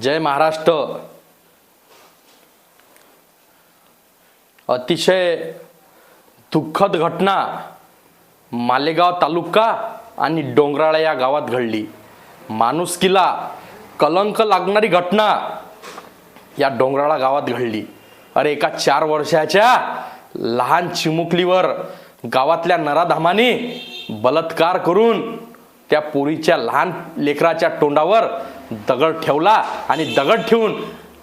जय महाराष्ट्र. अतिशय दुःखद घटना मालेगाव तालुका आणि डोंगराळा या गावात घडली. माणुसकीला कलंक लागणारी घटना या डोंगराळा गावात घडली. अरे एका चार वर्षाच्या लहान चिमुकलीवर गावातल्या नराधामाने बलात्कार करून त्या पोरीच्या लहान लेकराच्या तोंडावर दगड ठेवला आणि दगड ठेवून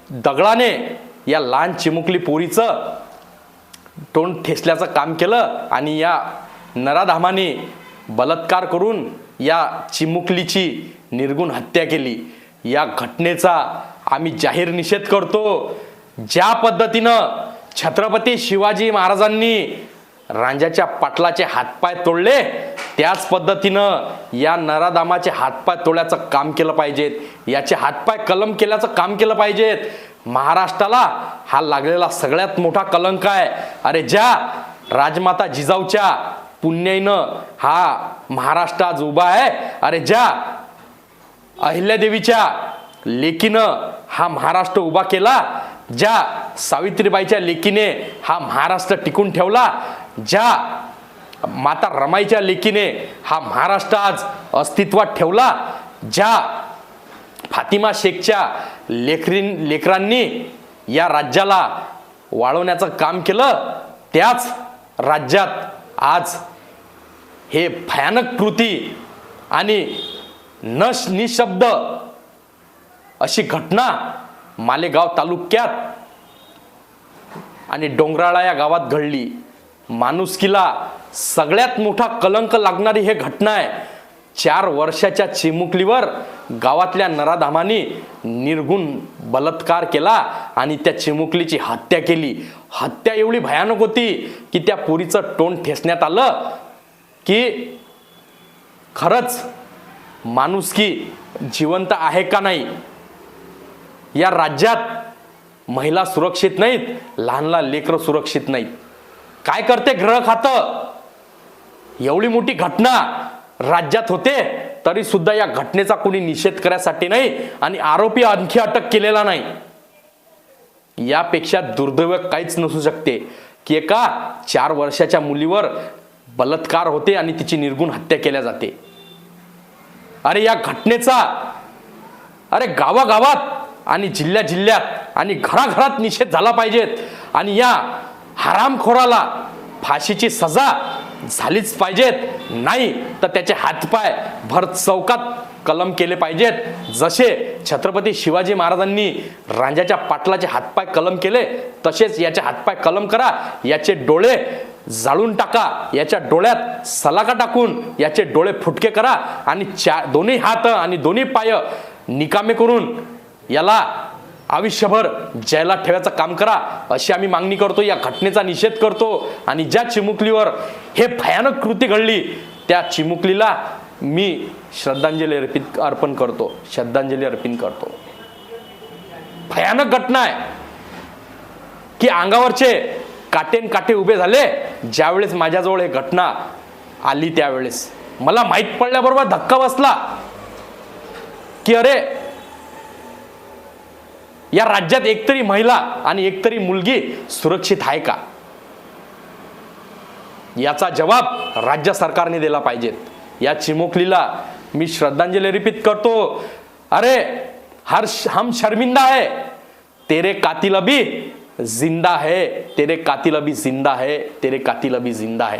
दगडाने या लहान चिमुकली पोरीचं तोंड ठेसल्याचं काम केलं आणि या नराधामाने बलात्कार करून या चिमुकलीची निर्गुण हत्या केली. या घटनेचा आम्ही जाहीर निषेध करतो. ज्या पद्धतीनं छत्रपती शिवाजी महाराजांनी रांजाच्या पाटलाचे हातपाय तोडले त्याच पद्धतीनं या नराधामाचे हातपाय तोड्याचं काम केलं पाहिजेत. याचे हातपाय कलम केल्याचं काम केलं पाहिजेत. महाराष्ट्राला हा लागलेला सगळ्यात मोठा कलंक आहे. अरे ज्या राजमाता जिजाऊच्या पुण्याईनं हा महाराष्ट्र आज उभा आहे. अरे ज्या अहिल्यादेवीच्या लेकीनं हा महाराष्ट्र उभा केला. ज्या सावित्रीबाईच्या लेकीने हा महाराष्ट्र टिकून ठेवला. ज्या माता रमाईच्या लेकीने हा महाराष्ट्र आज अस्तित्वात ठेवला ज्या फातिमा शेखच्या लेखरी लेकरांनी या राज्याला वाळवण्याचं काम केलं त्याच राज्यात आज हे भयानक कृती आणि नश निशब्द अशी घटना मालेगाव तालुक्यात आणि डोंगराळा या गावात घडली. माणुसकीला सगळ्यात मोठा कलंक लागणारी हे घटना आहे. चार वर्षाच्या चिमुकलीवर गावातल्या नराधामाने निर्गुण बलात्कार केला आणि त्या चिमुकलीची हत्या केली. हत्या एवढी भयानक होती की त्या पोरीचं तोंड ठेसण्यात आलं की खरंच माणुसकी जिवंत आहे का नाही? या राज्यात महिला सुरक्षित नाहीत लहानला लेकरं सुरक्षित नाहीत. काय करते ग्रह खातं? एवढी मोठी घटना राज्यात होते तरी सुद्धा या घटनेचा कोणी निषेध करायसाठी नाही आणि आरोपी आणखी अटक केलेला नाही. यापेक्षा दुर्दैव काहीच नसू शकते की एका चार वर्षाच्या मुलीवर बलात्कार होते आणि तिची निर्गुण हत्या केल्या जाते. अरे या घटनेचा अरे गावागावात आणि जिल्ह्या जिल्ह्यात आणि घराघरात निषेध झाला पाहिजेत आणि या हरामखोराला फाशीची सजा झालीच पाहिजेत. नाही तर त्याचे हातपाय भर चौकात कलम केले पाहिजेत. जसे छत्रपती शिवाजी महाराजांनी रांजाच्या पाटलाचे हातपाय कलम केले तसेच याचे हातपाय कलम करा. याचे डोळे जाळून टाका. याच्या डोळ्यात सलाका टाकून याचे डोळे फुटके करा. आणि चा दोन्ही हात आणि दोन्ही पाय निकामे करून याला आयुष्यभर जैलात ठेवायचं काम करा अशी आम्ही मागणी करतो या घटनेचा निषेध करतो. आणि ज्या चिमुकलीवर हे भयानक कृती घडली त्या चिमुकलीला मी श्रद्धांजली अर्पित अर्पण करतो. श्रद्धांजली अर्पित करतो. भयानक घटना आहे की अंगावरचे काटेन काटे उभे झाले ज्यावेळेस माझ्याजवळ हे घटना आली त्यावेळेस. मला माहीत पडल्याबरोबर धक्का बसला की अरे या राज्यात एकतरी महिला आणि एकतरी मुलगी सुरक्षित आहे का? याचा जवाब राज्य सरकारने दिला पाहिजेत या चिमुकलीला मी श्रद्धांजली रिपीत करतो. अरे हर हम शर्मिंदा है. तेरे कातिल अभी जिंदा है. तेरे कातिल अभी जिंदा है. तेरे कातिल अभी जिंदा है.